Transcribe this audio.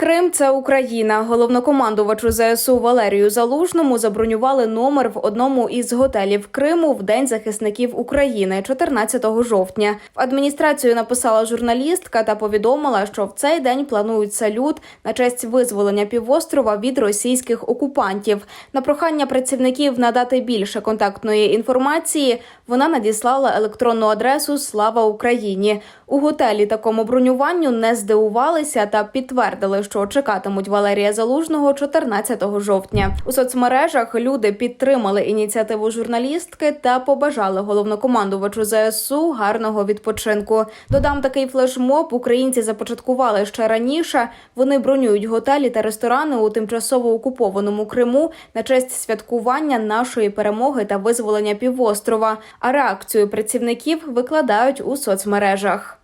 Крим це Україна. Головнокомандувачу ЗСУ Валерію Залужному забронювали номер в одному із готелів Криму в День захисників України, 14 жовтня. В адміністрацію написала журналістка та повідомила, що в цей день планують салют на честь визволення півострова від російських окупантів. На прохання працівників надати більше контактної інформації. Вона надіслала електронну адресу Слава Україні. У готелі такому бронюванню не здивувалися та підтвердили, що чекатимуть Валерія Залужного 14 жовтня. У соцмережах люди підтримали ініціативу журналістки та побажали головнокомандувачу ЗСУ гарного відпочинку. Додам такий флешмоб українці започаткували ще раніше. Вони бронюють готелі та ресторани у тимчасово окупованому Криму на честь святкування нашої перемоги та визволення півострова. А реакцію працівників викладають у соцмережах.